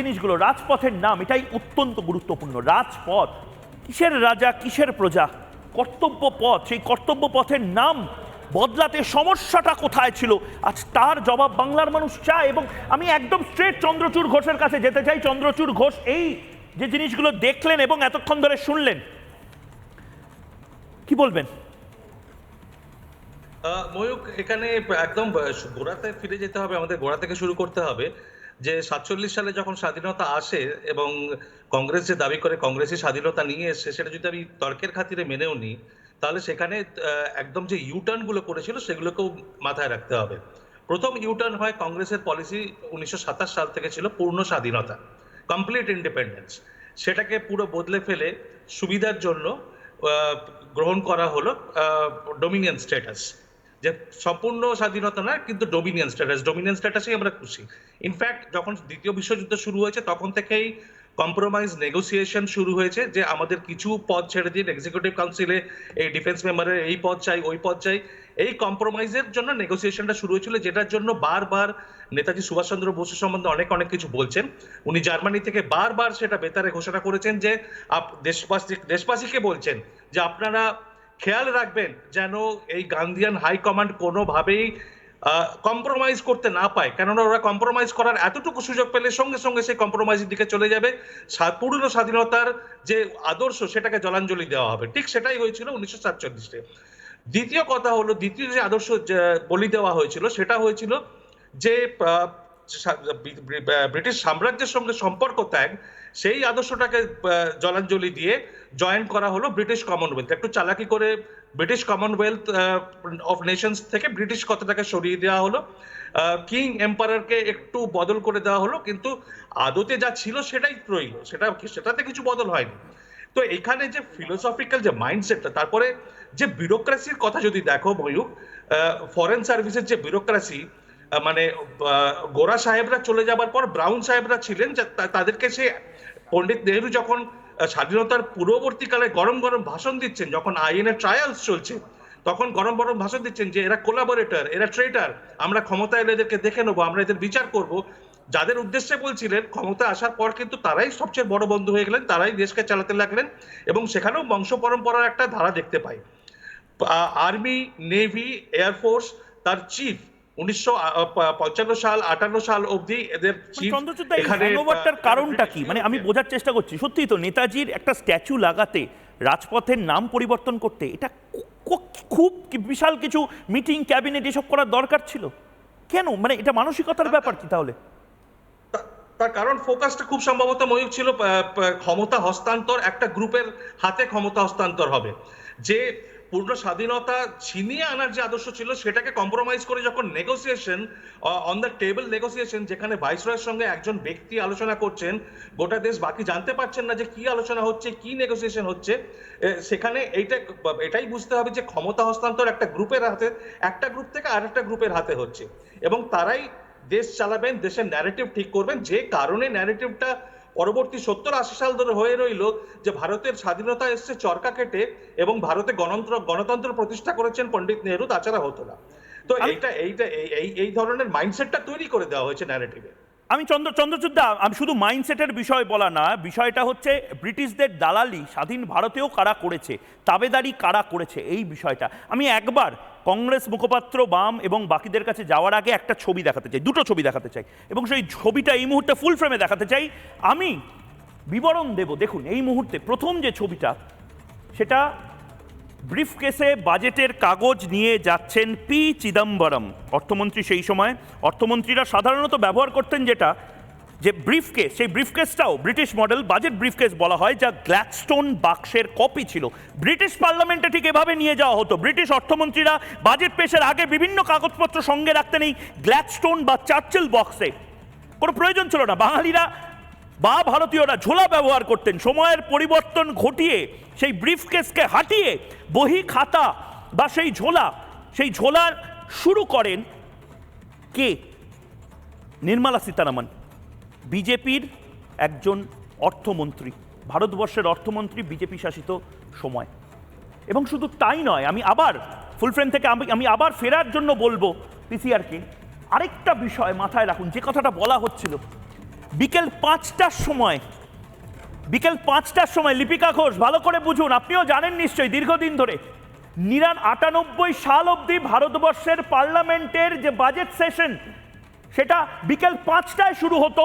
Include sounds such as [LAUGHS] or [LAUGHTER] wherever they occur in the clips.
জিনিসগুলো, রাজপথের নাম, এটাই অত্যন্ত গুরুত্বপূর্ণ। রাজপথ, কিসের রাজা, কিসের প্রজা? কর্তব্য পথ, সেই কর্তব্য পথের নাম বদলাতে সমস্যাটা কোথায় ছিল? আজ তার জবাব বাংলার মানুষ চায় এবং আমি একদম স্ট্রেট চন্দ্রচূড় ঘোষের কাছে যেতে চাই। চন্দ্রচূড় ঘোষ এই যে জিনিসগুলো দেখলেন এবং এতক্ষণ ধরে শুনলেন। কি বলবেন? ময়ূক এখানে একদম গোড়াতে ফিরে যেতে হবে, আমাদের গোড়া থেকে শুরু করতে হবে। যে সাতচল্লিশ সালে যখন স্বাধীনতা আসে এবং কংগ্রেস যে দাবি করে কংগ্রেসই স্বাধীনতা নিয়ে এসছে, সেটা যদি আমি তর্কের খাতিরে মেনেও নিই, তাহলে সেখানে একদম যে ইউটার্নগুলো করেছিল সেগুলোকেও মাথায় রাখতে হবে। প্রথম ইউটার্ন হয় কংগ্রেসের পলিসি উনিশশো সাতাশ সাল থেকে ছিল পূর্ণ স্বাধীনতা কমপ্লিট ইন্ডিপেন্ডেন্স সেটাকে পুরো বদলে ফেলে সুবিধার জন্য গ্রহণ করা হলো ডোমিনিয়ন স্ট্যাটাস যে সম্পূর্ণ স্বাধীনতা না, কিন্তু ডোমিনিয়ন স্ট্যাটাস ডোমিনিয়ন স্ট্যাটাসেই আমরা খুশি। ইনফ্যাক্ট যখন দ্বিতীয় বিশ্বযুদ্ধ শুরু হয়েছে, তখন থেকেই কম্প্রোমাইজ নেগোসিয়েশন শুরু হয়েছে যে আমাদের কিছু পদ ছেড়ে দিন এক্সিকিউটিভ কাউন্সিলে এই ডিফেন্স মেম্বারের এই পদ চাই, ওই পদ চাই। এই কম্প্রোমাইজের জন্য নেগোসিয়েশনটা শুরু হয়েছিল, যেটার জন্য বারবার নেতাজি সুভাষচন্দ্র বসু সম্বন্ধে অনেক অনেক কিছু বলছেন। উনি জার্মানি থেকে বারবার সেটা বেতারে ঘোষণা করেছেন যে দেশবাসী দেশবাসীকে বলছেন যে আপনারা খেয়াল রাখবেন যেন এই গান্ধিয়ান হাই কমান্ড কোনোভাবেই কম্প্রোমাইজ করতে না পায়। কেননা ওরা কম্প্রোমাইজ করার এতটুকু সুযোগ পেলে সঙ্গে সঙ্গে সেই কম্প্রোমাইজের দিকে চলে যাবে। পূর্ণ স্বাধীনতার যে আদর্শ সেটাকে জলাঞ্জলি দেওয়া হবে। ঠিক সেটাই হয়েছিল উনিশশো সাতচল্লিশে। দ্বিতীয় কথা হলো, দ্বিতীয় যে আদর্শ বলি দেওয়া হয়েছিল, সেটা হয়েছিল যে ব্রিটিশ সাম্রাজ্যের সঙ্গে সম্পর্ক ত্যাগ সেই আদর্শটাকে জলাঞ্জলি দিয়ে জয়েন করা হলো ব্রিটিশ কমনওয়েলথ। একটু চালাকি করে ব্রিটিশ কমনওয়েলথ অফ নেশনস থেকে ব্রিটিশ কথাটাকে সরিয়ে দেওয়া হলো। কিং এম্পায়ারকে একটু বদল করে দেওয়া হলো, কিন্তু আদতে যা ছিল সেটাই রইল। সেটা, সেটাতে কিছু বদল হয়নি। তো এখানে যে ফিলোসফিক্যাল যে মাইন্ডসেটটা তারপরে যে ব্যুরোক্রেসির কথা যদি দেখো ময়ূক ফরেন সার্ভিসের যে ব্যুরোক্রেসি মানে গোরা সাহেবরা চলে যাবার পর ব্রাউন সাহেবরা ছিলেন তাদেরকে সে পণ্ডিত নেহরু যখন স্বাধীনতার পূর্ববর্তীকালে গরম গরম ভাষণ দিচ্ছেন, যখন আইএনএ ট্রায়ালস চলছে, তখন গরম গরম ভাষণ দিচ্ছেন যে এরা কোলাবোরেটর এরা ট্রেটার আমরা ক্ষমতায় এলে এদেরকে দেখে নেব, আমরা এদের বিচার করব। যাদের উদ্দেশ্যে বলছিলেন, ক্ষমতা আসার পর কিন্তু তারাই সবচেয়ে বড় বন্ধু হয়ে গেলেন, তারাই দেশকে চালাতে লাগলেন এবং সেখানেও বংশ পরম্পরার একটা ধারা দেখতে পাই। আর্মি, নেভি এয়ারফোর্স তার চিফ উনিশশো পঞ্চান্ন সাল আটান্ন সাল অবধি এদের চিফ হ্যাংওভারটার কারণটা কি? মানে আমি বোঝার চেষ্টা করছি। সত্যিই তো নেতাজির একটা স্ট্যাচু লাগাতে রাজপথের নাম পরিবর্তন করতে এটা খুব বিশাল কিছু মিটিং ক্যাবিনেট এসব করার দরকার ছিল। কেন? মানে এটা মানসিকতার ব্যাপার কি তাহলে? তার কারণ ফোকাসটা খুব সম্ভবত ময়ূক ছিল ক্ষমতা হস্তান্তর একটা গ্রুপের হাতে ক্ষমতা হস্তান্তর হবে। যে পূর্ণ স্বাধীনতা ছিনিয়ে আনার যে আদর্শ ছিল, সেটাকে কম্প্রোমাইজ করে যখন negotiation on the table negotiation যেখানে ভাইসরয়ের সঙ্গে একজন ব্যক্তি আলোচনা করছেন, গোটা দেশ বাকি জানতে পারছেন না যে কি আলোচনা হচ্ছে, কি নেগোসিয়েশন হচ্ছে সেখানে এইটা, এটাই বুঝতে হবে যে ক্ষমতা হস্তান্তর একটা গ্রুপের হাতে, একটা গ্রুপ থেকে আরেকটা গ্রুপের হাতে হচ্ছে। এবং তারাই দেশ চালাবেন, দেশের ন্যারেটিভ ঠিক করবেন, যে কারণে ন্যারেটিভটা পরবর্তী সত্তর আশি সাল ধরে হয়ে রইল যে ভারতের স্বাধীনতা এসছে চরকা কেটে এবং ভারতে গণতন্ত্র গণতন্ত্র প্রতিষ্ঠা করেছেন পণ্ডিত নেহরু তাছাড়া হতো না। তো এইটা এইটা এই- এই এই ধরনের মাইন্ডসেটটা তৈরি করে দেওয়া হয়েছে ন্যারেটিভে আমি চন্দ্র চন্দ্রচূড়া আমি শুধু মাইন্ডসেটের বিষয় বলা না, বিষয়টা হচ্ছে ব্রিটিশদের দালালি স্বাধীন ভারতেও কারা করেছে, তাবেদারি কারা করেছে, এই বিষয়টা। আমি একবার কংগ্রেস মুখপাত্র বাম এবং বাকিদের কাছে যাওয়ার আগে একটা ছবি দেখাতে চাই, দুটো ছবি দেখাতে চাই এবং সেই ছবিটা এই মুহূর্তে ফুল ফ্রেমে দেখাতে চাই। আমি বিবরণ দেব, দেখুন, এই মুহূর্তে প্রথম যে ছবিটা, সেটা ব্রিফ কেসে বাজেটের কাগজ নিয়ে যাচ্ছেন পি চিদম্বরম। অর্থমন্ত্রী সেই সময়, অর্থমন্ত্রীরা সাধারণত ব্যবহার করতেন যেটা, যে ব্রিফ কেস সেই ব্রিফকেসটাও ব্রিটিশ মডেল, বাজেট ব্রিফকেস বলা হয়, যা গ্ল্যাডস্টোন বাক্সের কপি ছিল। ব্রিটিশ পার্লামেন্টে ঠিক এভাবে নিয়ে যাওয়া হতো। ব্রিটিশ অর্থমন্ত্রীরা বাজেট পেশের আগে বিভিন্ন কাগজপত্র সঙ্গে রাখতেন এই গ্ল্যাডস্টোন বা চার্চেল বক্সে। কোনো প্রয়োজন ছিল না। বাঙালিরা বা ভারতীয়রা ঝোলা ব্যবহার করতেন। সময়ের পরিবর্তন ঘটিয়ে সেই ব্রিফকেসকে হাঁটিয়ে বহি খাতা বা সেই ঝোলা, সেই ঝোলার শুরু করেন কে? নির্মলা সীতারামন। বিজেপির একজন অর্থমন্ত্রী, ভারতবর্ষের অর্থমন্ত্রী বিজেপি শাসিত সময়। এবং শুধু তাই নয়, আমি আবার ফুল ফ্রেম থেকে আমি আমি আবার ফেরার জন্য বলব পিসিআরকে আরেকটা বিষয় মাথায় রাখুন, যে কথাটা বলা হচ্ছিল বিকেল পাঁচটার সময়, বিকেল পাঁচটার সময় লিপিকা ঘোষ, ভালো করে বুঝুন, আপনিও জানেন নিশ্চয়ই, দীর্ঘদিন ধরে, নিরান আটানব্বই সাল অবধি ভারতবর্ষের পার্লামেন্টের যে বাজেট সেশন সেটা বিকেল পাঁচটায় শুরু হতো,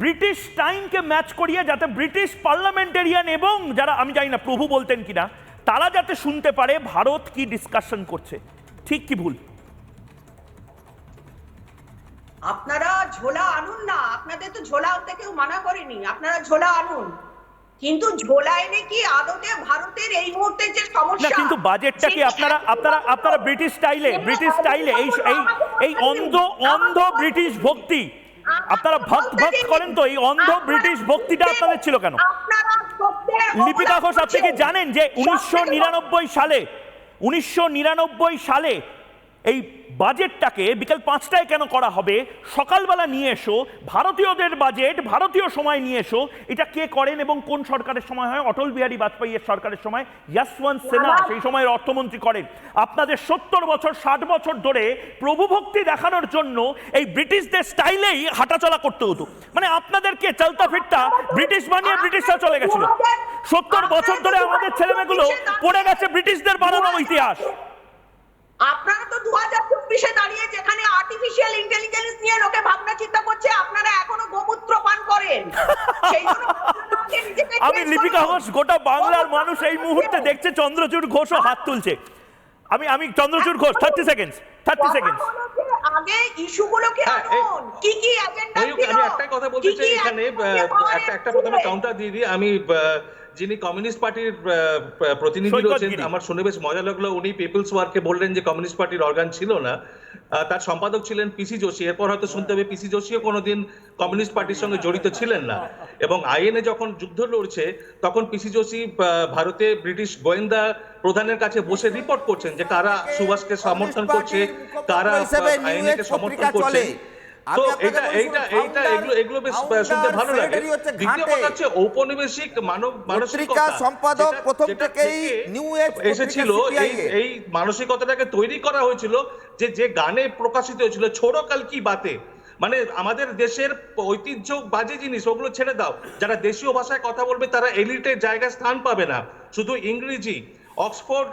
ব্রিটিশ টাইমকে ম্যাচ করিয়ে যাতে ব্রিটিশ পার্লামেন্টেরিয়ান এবং যারা, আমি জানি না প্রভু বলতেন কিনা, তারা যাতে শুনতে পারে ভারত কি ডিসকাশন করছে, ঠিক কি ভুল? আপনারা ঝোলা আনুন না আপনাদের তো ঝোলা আনতে কেউ মানা করেনি আপনারা ঝোলা আনুন। কিন্তু ঝোলা এনে কি আদতে ভারতের এই মুহূর্তে যে না সমস্যা কিন্তু বাজেটটা কি আপনারা আপনারা আপনারা ব্রিটিশ স্টাইলে ব্রিটিশ স্টাইলে এই এই এই অন্ধ অন্ধ ব্রিটিশ ভক্তি। আপনারা ভক্ত ভক্ত করেন তো এই অন্ধ ব্রিটিশ ভক্তিটা আপনাদের ছিল কেন? লিপিকা ঘোষ আপনি কি জানেন যে উনিশশো নিরানব্বই সালে উনিশশো নিরানব্বই সালে এই বাজেটটাকে বিকেল পাঁচটায় কেন করা হবে? সকালবেলা নিয়ে এসো ভারতীয়দের বাজেট ভারতীয় সময় নিয়ে এসো। এটা কে করেন এবং কোন সরকারের সময় হয়? অটল বিহারী বাজপেয়ীর সরকারের সময়। ইয়াসওয়ন্ত সিনহা সেই সময়ের অর্থমন্ত্রী করেন। আপনাদের সত্তর বছর ষাট বছর ধরে প্রভুভক্তি দেখানোর জন্য এই ব্রিটিশদের স্টাইলেই হাঁটাচলা করতে হতো। মানে আপনাদেরকে চলতা ফিরতা ব্রিটিশ বানিয়ে ব্রিটিশরা চলে গেছিল। সত্তর বছর ধরে আমাদের ছেলেমেয়েগুলো পড়ে গেছে ব্রিটিশদের বানানো ইতিহাস। আপনারা তো দু হাজার চব্বিশে দাঁড়িয়ে যেখানে আর্টিফিশিয়াল ইন্টেলিজেন্স নিয়ে লোকে ভাবনা চিন্তা করছে আপনারা এখনও গোমূত্র পান করেন। [LAUGHS] সেই জন্য আমি লিপিকা ঘোষ গোটা বাংলার মানুষ এই মুহূর্তে দেখছে চন্দ্রচূড় ঘোষও হাত তুলছে। আমি আমি Chandrachur Ghosh thirty seconds thirty কথা সেকেন্ডস আগে ইস্যুগুলোকে হ্যাঁ, আনুন। কি কি এজেন্ডা আমি একটাই কথা বলতে চাই এখানে একটা একটা প্রথমে কাউন্টার দিয়ে দিই। আমি যিনি কমিউনিস্ট পার্টির প্রতিনিধি রয়েছেন আমার শুনে বেশ মজা লাগল। উনি পিপলস ওয়ার্কে বললেন যে কমিউনিস্ট পার্টির অর্গান ছিল না। তার সম্পাদক ছিলেন পিসি যোশী এরপর হয়তো শুনতে হবে পিসি যোশীও কোনোদিন কমিউনিস্ট পার্টির সঙ্গে জড়িত ছিলেন না। এবং আইএনএ যখন যুদ্ধ লড়ছে তখন পিসি যোশী আহ, ভারতে ব্রিটিশ গোয়েন্দা প্রধানের কাছে বসে রিপোর্ট করছেন যে কারা সুভাষকে সমর্থন করছে কারা আইএনএ কে সমর্থন করছে। সম্পাদক প্রথম থেকেই নিউ এসেছিল এই মানসিকতাটাকে তৈরি করা হয়েছিল যে যে গানে প্রকাশিত হয়েছিল ছোড়ো কাল কি বাতে? মানে আমাদের দেশের ঐতিহ্য বাজে জিনিস ওগুলো ছেড়ে দাও। যারা দেশীয় ভাষায় কথা বলবে তারা এলিটের জায়গায় স্থান পাবে না। শুধু ইংরেজি অক্সফোর্ড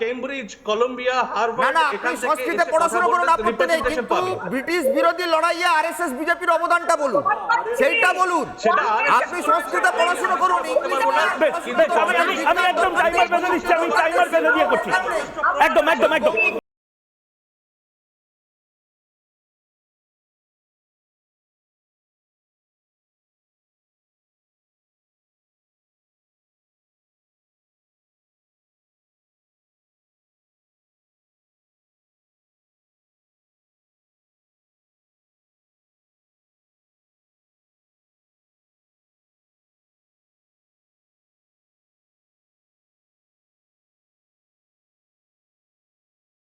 কেমব্রিজ কলম্বিয়া হার্ভার্ড না আপনি সংস্কৃতে পড়াশোনা করুন আপত্তি নেই কিন্তু। ব্রিটিশ বিরোধী লড়াইয়ে আরএসএস বিজেপির অবদানটা বলুন। সেইটা বলুন। আপনি সংস্কৃতে পড়াশোনা করুন আমি একদম টাইমার বেঁধে দিচ্ছি আমি টাইমার বেঁধে দিয়ে করছি। একদম একদম একদম।